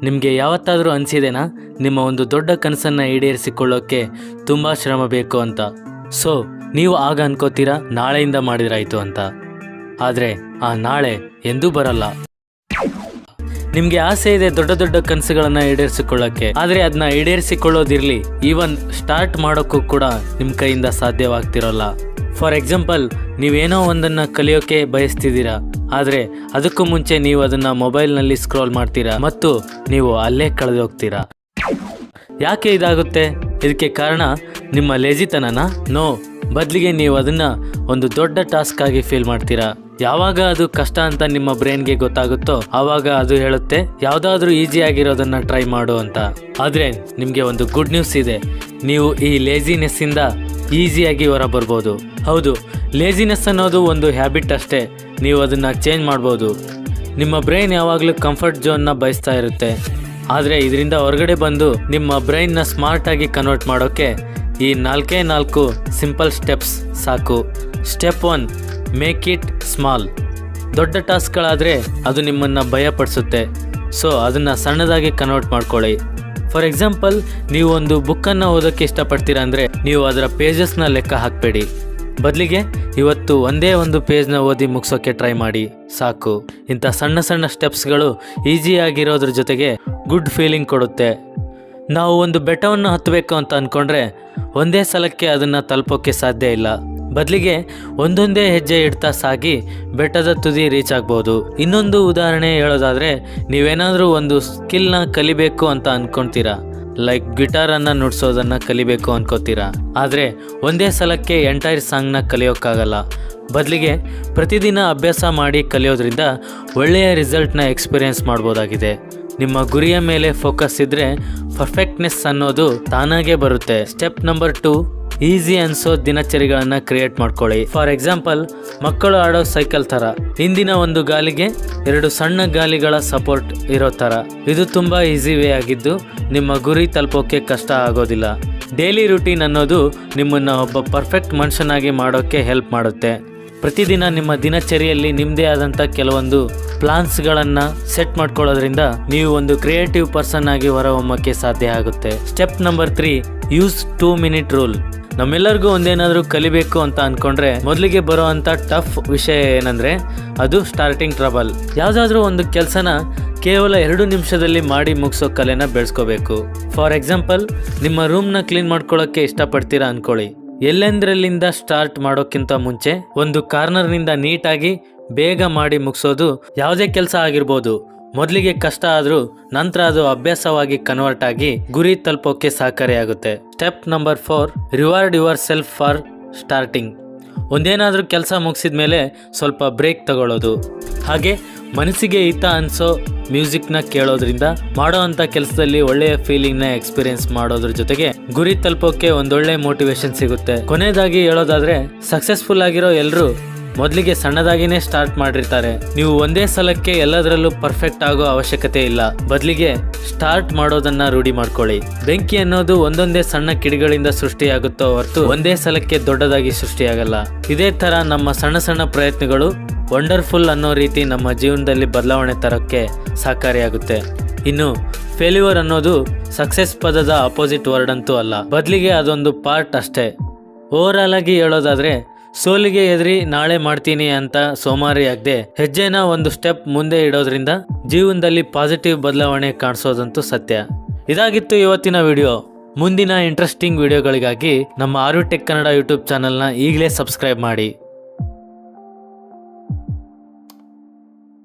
ನಿಮಗೆ ಯಾವತ್ತಾದರೂ ಅನಿಸಿದೆನಾ? ನಿಮ್ಮ ಒಂದು ದೊಡ್ಡ ಕನಸನ್ನು ಈಡೇರಿಸಿಕೊಳ್ಳೋಕ್ಕೆ ತುಂಬ ಶ್ರಮ ಬೇಕು ಅಂತ. ಸೊ, ನೀವು ಆಗ ಅನ್ಕೋತೀರಾ, ನಾಳೆಯಿಂದ ಮಾಡಿದ್ರಾಯ್ತು ಅಂತ. ಆದರೆ ಆ ನಾಳೆ ಎಂದೂ ಬರಲ್ಲ. ನಿಮಗೆ ಆಸೆ ಇದೆ ದೊಡ್ಡ ದೊಡ್ಡ ಕನಸುಗಳನ್ನ ಈಡೇರಿಸಿಕೊಳ್ಳೋಕ್ಕೆ ಆದರೆ ಅದನ್ನ ಈಡೇರಿಸಿಕೊಳ್ಳೋದಿರಲಿ, ಈವನ್ ಸ್ಟಾರ್ಟ್ ಮಾಡೋಕ್ಕೂ ಕೂಡ ನಿಮ್ಮ ಕೈಯಿಂದ ಸಾಧ್ಯವಾಗ್ತಿರೋಲ್ಲ. ಫಾರ್ ಎಕ್ಸಾಂಪಲ್ ನೀವೇನೋ ಒಂದನ್ನು ಕಲಿಯೋಕೆ ಬಯಸ್ತಿದ್ದೀರಾ, ಆದರೆ ಅದಕ್ಕೂ ಮುಂಚೆ ನೀವು ಅದನ್ನು ಮೊಬೈಲ್ನಲ್ಲಿ ಸ್ಕ್ರೋಲ್ ಮಾಡ್ತೀರಾ ಮತ್ತು ನೀವು ಅಲ್ಲೇ ಕಳೆದು ಹೋಗ್ತೀರಾ ಯಾಕೆ ಇದಾಗುತ್ತೆ? ಇದಕ್ಕೆ ಕಾರಣ ನಿಮ್ಮ ಲೇಜಿತನನ ನೋ ಬದಲಿಗೆ ನೀವು ಅದನ್ನು ಒಂದು ದೊಡ್ಡ ಟಾಸ್ಕ್ ಆಗಿ ಫೀಲ್ ಮಾಡ್ತೀರಾ. ಯಾವಾಗ ಅದು ಕಷ್ಟ ಅಂತ ನಿಮ್ಮ ಬ್ರೈನ್ಗೆ ಗೊತ್ತಾಗುತ್ತೋ, ಆವಾಗ ಅದು ಹೇಳುತ್ತೆ, ಯಾವುದಾದ್ರೂ ಈಸಿ ಆಗಿರೋದನ್ನು ಟ್ರೈ ಮಾಡು ಅಂತ. ಆದರೆ ನಿಮಗೆ ಒಂದು ಗುಡ್ ನ್ಯೂಸ್ ಇದೆ. ನೀವು ಈ ಲೇಜಿನೆಸ್ಸಿಂದ ಈಸಿಯಾಗಿ ಹೊರ ಬರ್ಬೋದು ಹೌದು ಲೇಜಿನೆಸ್ ಅನ್ನೋದು ಒಂದು ಹ್ಯಾಬಿಟ್ ಅಷ್ಟೇ. ನೀವು ಅದನ್ನು ಚೇಂಜ್ ಮಾಡ್ಬೋದು. ನಿಮ್ಮ ಬ್ರೈನ್ ಯಾವಾಗಲೂ ಕಂಫರ್ಟ್ ಝೋನ್ನ ಬಯಸ್ತಾ ಇರುತ್ತೆ. ಆದರೆ ಇದರಿಂದ ಹೊರಗಡೆ ಬಂದು ನಿಮ್ಮ ಬ್ರೈನ್ನ ಸ್ಮಾರ್ಟಾಗಿ ಕನ್ವರ್ಟ್ ಮಾಡೋಕ್ಕೆ ಈ ನಾಲ್ಕೇ ನಾಲ್ಕು ಸಿಂಪಲ್ ಸ್ಟೆಪ್ಸ್ ಸಾಕು. Step one make it small ದೊಡ್ಡ ಟಾಸ್ಕ್ಗಳಾದರೆ ಅದು ನಿಮ್ಮನ್ನು ಭಯಪಡಿಸುತ್ತೆ. ಸೊ ಅದನ್ನು ಸಣ್ಣದಾಗಿ ಕನ್ವರ್ಟ್ ಮಾಡ್ಕೊಳ್ಳಿ. ಫಾರ್ ಎಕ್ಸಾಂಪಲ್ ನೀವು ಒಂದು ಬುಕ್ಕನ್ನು ಓದೋಕ್ಕೆ ಇಷ್ಟಪಡ್ತೀರಾ ಅಂದರೆ ನೀವು ಅದರ ಪೇಜಸ್ನ ಲೆಕ್ಕ ಹಾಕಬೇಡಿ. ಬದಲಿಗೆ ಇವತ್ತು ಒಂದೇ ಒಂದು ಪೇಜ್ನ ಓದಿ ಮುಗಿಸೋಕ್ಕೆ ಟ್ರೈ ಮಾಡಿ. ಸಾಕು. ಇಂಥ ಸಣ್ಣ ಸಣ್ಣ ಸ್ಟೆಪ್ಸ್ಗಳು ಈಸಿಯಾಗಿರೋದ್ರ ಜೊತೆಗೆ ಗುಡ್ ಫೀಲಿಂಗ್ ಕೊಡುತ್ತೆ. ನಾವು ಒಂದು ಬೆಟ್ಟವನ್ನು ಹತ್ತಬೇಕು ಅಂತ ಅಂದ್ಕೊಂಡ್ರೆ ಒಂದೇ ಸಲಕ್ಕೆ ಅದನ್ನು ತಲುಪೋಕ್ಕೆ ಸಾಧ್ಯ ಇಲ್ಲ. ಬದಲಿಗೆ ಒಂದೊಂದೇ ಹೆಜ್ಜೆ ಇಡ್ತಾ ಸಾಗಿ ಬೆಟ್ಟದ ತುದಿ ರೀಚ್ ಆಗ್ಬೋದು. ಇನ್ನೊಂದು ಉದಾಹರಣೆ ಹೇಳೋದಾದರೆ, ನೀವೇನಾದರೂ ಒಂದು ಸ್ಕಿಲ್ನ ಕಲಿಬೇಕು ಅಂತ ಅನ್ಕೊಂತೀರಾ? ಲೈಕ್ ಗಿಟಾರನ್ನು ನುಡ್ಸೋದನ್ನು ಕಲಿಬೇಕು ಅನ್ಕೋತೀರಾ? ಆದರೆ ಒಂದೇ ಸಲಕ್ಕೆ ಎಂಟೈರ್ ಸಾಂಗ್ನ ಕಲಿಯೋಕ್ಕಾಗಲ್ಲ. ಬದಲಿಗೆ ಪ್ರತಿದಿನ ಅಭ್ಯಾಸ ಮಾಡಿ ಕಲಿಯೋದ್ರಿಂದ ಒಳ್ಳೆಯ ರಿಸಲ್ಟ್ನ ಎಕ್ಸ್ಪೀರಿಯೆನ್ಸ್ ಮಾಡ್ಬೋದಾಗಿದೆ. ನಿಮ್ಮ ಗುರಿಯ ಮೇಲೆ ಫೋಕಸ್ ಇದ್ದರೆ ಪರ್ಫೆಕ್ಟ್ನೆಸ್ ಅನ್ನೋದು ತಾನಾಗೇ ಬರುತ್ತೆ. ಸ್ಟೆಪ್ ನಂಬರ್ ಟು ಈಸಿ ಅನ್ಸೋ ದಿನಚರಿಗಳನ್ನ ಕ್ರಿಯೇಟ್ ಮಾಡ್ಕೊಳ್ಳಿ. ಫಾರ್ ಎಕ್ಸಾಂಪಲ್, ಮಕ್ಕಳು ಆಡೋ ಸೈಕಲ್ ತರ ಹಿಂದಿನ ಒಂದು ಗಾಲಿಗೆ ಎರಡು ಸಣ್ಣ ಗಾಲಿಗಳ ಸಪೋರ್ಟ್ ಇರೋ ತರ ಇದು ತುಂಬಾ ಈಸಿ ವೇ ಆಗಿದ್ದು, ನಿಮ್ಮ ಗುರಿ ತಲುಪೋಕೆ ಕಷ್ಟ ಆಗೋದಿಲ್ಲ. ಡೈಲಿ ರುಟೀನ್ ಅನ್ನೋದು ನಿಮ್ಮನ್ನ ಒಬ್ಬ ಪರ್ಫೆಕ್ಟ್ ಮನುಷ್ಯನಾಗಿ ಮಾಡೋಕ್ಕೆ ಹೆಲ್ಪ್ ಮಾಡುತ್ತೆ. ಪ್ರತಿದಿನ ನಿಮ್ಮ ದಿನಚರಿಯಲ್ಲಿ ನಿಮ್ಮದೇ ಆದಂಥ ಕೆಲವೊಂದು ಪ್ಲಾನ್ಸ್ಗಳನ್ನು ಸೆಟ್ ಮಾಡ್ಕೊಳ್ಳೋದ್ರಿಂದ ನೀವು ಒಂದು ಕ್ರಿಯೇಟಿವ್ ಪರ್ಸನ್ ಆಗಿ ಹೊರಹೊಮ್ಮಕ್ಕೆ ಸಾಧ್ಯ ಆಗುತ್ತೆ. Step number three, use two minute rule. ನಮ್ಮೆಲ್ಲರಿಗೂ ಒಂದೇನಾದರೂ ಕಲಿಬೇಕು ಅಂತ ಅನ್ಕೊಂಡ್ರೆ ಮೊದಲಿಗೆ ಬರೋ ಟಫ್ ವಿಷಯ ಏನಂದ್ರೆ ಅದು ಸ್ಟಾರ್ಟಿಂಗ್ ಟ್ರಬಲ್ ಯಾವುದಾದ್ರೂ ಒಂದು ಕೆಲಸನ ಕೇವಲ ಎರಡು ನಿಮಿಷದಲ್ಲಿ ಮಾಡಿ ಮುಗಿಸೋ ಕಲೆನ ಬೆಳೆಸ್ಕೋಬೇಕು. ಫಾರ್ ಎಕ್ಸಾಂಪಲ್ ನಿಮ್ಮ ರೂಮ್ನ ಕ್ಲೀನ್ ಮಾಡ್ಕೊಳ್ಳೋಕ್ಕೆ ಇಷ್ಟಪಡ್ತೀರಾ ಅನ್ಕೊಳ್ಳಿ. ಎಲ್ಲೆಂದ್ರಲ್ಲಿಂದ ಸ್ಟಾರ್ಟ್ ಮಾಡೋಕ್ಕಿಂತ ಮುಂಚೆ ಒಂದು ಕಾರ್ನರ್ನಿಂದ ನೀಟಾಗಿ ಬೇಗ ಮಾಡಿ ಮುಗಿಸೋದು ಯಾವುದೇ ಕೆಲಸ ಆಗಿರ್ಬೋದು. ಮೊದಲಿಗೆ ಕಷ್ಟ ಆದರೂ ನಂತರ ಅದು ಅಭ್ಯಾಸವಾಗಿ ಕನ್ವರ್ಟ್ ಆಗಿ ಗುರಿ ತಲುಪೋಕೆ ಸಹಕಾರಿಯಾಗುತ್ತೆ. Step number four reward yourself for starting ಒಂದೇನಾದರೂ ಕೆಲಸ ಮುಗಿಸಿದ ಮೇಲೆ ಸ್ವಲ್ಪ ಬ್ರೇಕ್ ತಗೊಳ್ಳೋದು. ಹಾಗೆ ಮನಸ್ಸಿಗೆ ಹಿತ ಅನಿಸೋ ಮ್ಯೂಸಿಕ್ನ ಕೇಳೋದ್ರಿಂದ ಮಾಡೋ ಅಂಥ ಕೆಲಸದಲ್ಲಿ ಒಳ್ಳೆಯ ಫೀಲಿಂಗ್ನ ಎಕ್ಸ್ಪೀರಿಯನ್ಸ್ ಮಾಡೋದ್ರ ಜೊತೆಗೆ ಗುರಿ ತಲುಪೋಕೆ ಒಂದೊಳ್ಳೆ ಮೋಟಿವೇಶನ್ ಸಿಗುತ್ತೆ. ಕೊನೆಯದಾಗಿ ಹೇಳೋದಾದರೆ ಸಕ್ಸಸ್ಫುಲ್ ಆಗಿರೋ ಎಲ್ಲರೂ ಮೊದಲಿಗೆ ಸಣ್ಣದಾಗಿನೇ ಸ್ಟಾರ್ಟ್ ಮಾಡಿರ್ತಾರೆ. ನೀವು ಒಂದೇ ಸಲಕ್ಕೆ ಎಲ್ಲದರಲ್ಲೂ ಪರ್ಫೆಕ್ಟ್ ಆಗೋ ಅವಶ್ಯಕತೆ ಇಲ್ಲ. ಬದಲಿಗೆ ಸ್ಟಾರ್ಟ್ ಮಾಡೋದನ್ನ ರೂಢಿ ಮಾಡ್ಕೊಳ್ಳಿ. ಬೆಂಕಿ ಅನ್ನೋದು ಒಂದೊಂದೇ ಸಣ್ಣ ಕಿಡಿಗಳಿಂದ ಸೃಷ್ಟಿಯಾಗುತ್ತೋ ಹೊರತು ಒಂದೇ ಸಲಕ್ಕೆ ದೊಡ್ಡದಾಗಿ ಸೃಷ್ಟಿಯಾಗಲ್ಲ. ಇದೇ ತರ ನಮ್ಮ ಸಣ್ಣ ಸಣ್ಣ ಪ್ರಯತ್ನಗಳು ವಂಡರ್ಫುಲ್ ಅನ್ನೋ ರೀತಿ ನಮ್ಮ ಜೀವನದಲ್ಲಿ ಬದಲಾವಣೆ ತರೋಕ್ಕೆ ಸಹಕಾರಿಯಾಗುತ್ತೆ. ಇನ್ನು ಫೇಲ್ಯೂರ್ ಅನ್ನೋದು ಸಕ್ಸೆಸ್ ಪದದ ಅಪೋಸಿಟ್ ವರ್ಡ್ ಅಂತೂ ಅಲ್ಲ. ಬದಲಿಗೆ ಅದೊಂದು ಪಾರ್ಟ್ ಅಷ್ಟೇ. ಓವರಾಲ್ ಆಗಿ ಹೇಳೋದಾದ್ರೆ ಸೋಲಿಗೆ ಎದ್ರಿ ನಾಳೆ ಮಾಡ್ತೀನಿ ಅಂತ ಸೋಮಾರಿ ಆಗದೆ ಹೆಜ್ಜೆನ ಒಂದು ಸ್ಟೆಪ್ ಮುಂದೆ ಇಡೋದ್ರಿಂದ ಜೀವನದಲ್ಲಿ ಪಾಸಿಟಿವ್ ಬದಲಾವಣೆ ಕಾಣಿಸೋದಂತೂ ಸತ್ಯ. ಇದಾಗಿತ್ತು ಇವತ್ತಿನ ವಿಡಿಯೋ ಮುಂದಿನ ಇಂಟ್ರೆಸ್ಟಿಂಗ್ ವಿಡಿಯೋಗಳಿಗಾಗಿ ನಮ್ಮ ಆರು ಟೆಕ್ ಕನ್ನಡ ಯೂಟ್ಯೂಬ್ ಚಾನಲ್ನ ಈಗಲೇ ಸಬ್ಸ್ಕ್ರೈಬ್ ಮಾಡಿ.